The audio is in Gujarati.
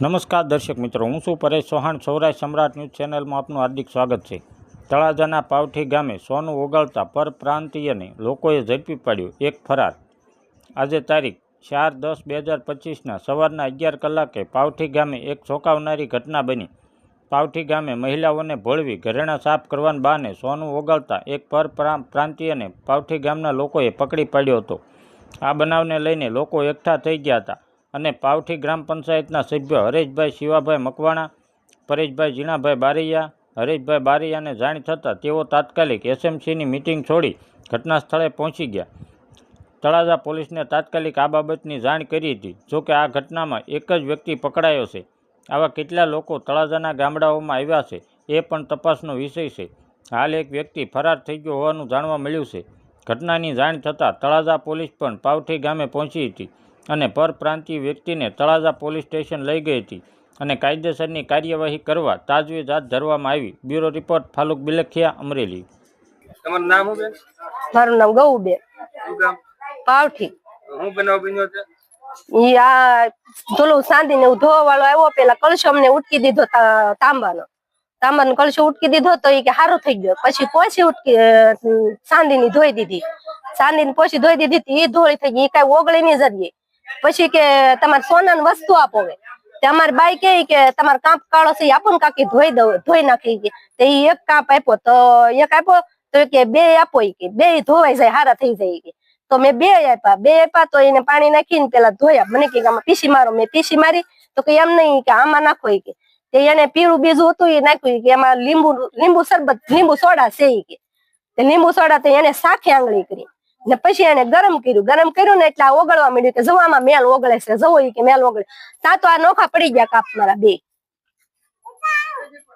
નમસ્કાર દર્શક મિત્રો, હું છું પરેશ ચૌહાણ, સૌરાષ્ટ્ર સમ્રાટ ન્યૂઝ ચેનલમાં આપનું હાર્દિક સ્વાગત છે. તળાજાના પાવઠી ગામે સોનું ઓગાળતા પરપ્રાંતિયને લોકોએ ઝડપી પાડ્યું એક ફરાર. આજે તારીખ ચાર દસ બે હજાર પચીસના સવારના અગિયાર કલાકે પાવઠી ગામે એક ચોંકાવનારી ઘટના બની. પાવઠી ગામે મહિલાઓને ભોળવી ઘરેણાં સાફ કરવાના બહાને સોનું ઓગાળતા એક પરપ્રાંતિયને પ્રાંતીયને પાવઠી ગામના લોકોએ પકડી પાડ્યો હતો. આ બનાવને લઈને લોકો એકઠા થઈ ગયા હતા. અને પાવઠી ગ્રામ પંચાયતના સભ્ય હરેશભાઈ શિવાભાઈ મકવાણા, પરેશભાઈ જીણાભાઈ બારૈયા, હરેશભાઈ બારૈયાને જાણ થતાં તેઓ તાત્કાલિક એસએમસીની મિટિંગ છોડી ઘટના સ્થળે પહોંચી ગયા. તળાજા પોલીસને તાત્કાલિક આ બાબતની જાણ કરી હતી. જોકે આ ઘટનામાં એક જ વ્યક્તિ પકડાયો છે. આવા કેટલા લોકો તળાજાના ગામડાઓમાં આવ્યા છે એ પણ તપાસનો વિષય છે. હાલ એક વ્યક્તિ ફરાર થઈ ગયો હોવાનું જાણવા મળ્યું છે. ઘટનાની જાણ થતાં તળાજા પોલીસ પણ પાવઠી ગામે પહોંચી હતી. અને પરપ્રાંતીય વ્યક્તિને તળાજા પોલીસ સ્ટેશન લઈ ગઈ હતી અને કાયદેસરની કાર્યવાહી કરવા તાજવીજ હાથ ધરવામાં આવી. Bureau report Faruk Bilkhiya Amreli. તમારું નામ શું બેન? મારું નામ ગૌબેન. પાવઠી. હું બનાવ બન્યો છે? ધોલું સાંધી ને ધોવા વાળો આવ્યો પેલા કલશો અમને ઉટકી દીધો તાંબાનો. તાંબાનો કલશો ઉટકી દીધો તો ઈ કે સારું થઈ ગયો. પછી પોછી ઉટકી સાંધી ની ધોઈ દીધી. સાંધી ની પોછી ધોઈ દીધી એ ઈ ધોળી થઈ ગઈ. એ કઈ ઓગળી ની જરીએ પછી કે તમારે સોનાની વસ્તુ આપો તે અમારી બાઈ કે કે તમારે કાંપ કાળો છે આપો ને કાકી ધોઈ દઉં, ધોઈ નાખી કે. એક કાંપ આપ્યો, તો એક આપ્યો, તો કે બે આપો કે. બે ધોવાઈ જાય, હારા થઈ જાય કે. તો મેં બે આપ્યા બે આપ્યા, તો એને પાણી નાખીને પેલા ધોયા. મને કે આમાં પીસી મારો, મેં પીસી મારી, તો કે એમ નહીં કે આમાં નાખો કે. એને પીળું બીજું હતું એ નાખ્યું કે એમાં લીંબુ લીંબુ શરબત, લીંબુ સોડા છે કે. લીંબુ સોડા તો એને સાખી આંગળી કરી. ને પછી એને ગરમ કર્યું. ગરમ કર્યું ને એટલે આ ઓગળવા માંડ્યું કે જવામાં મેલ ઓગળે છે. જવો કે મેલ ઓગળે. તા તો આ નોખા પડી ગયા કાપ મારા બે.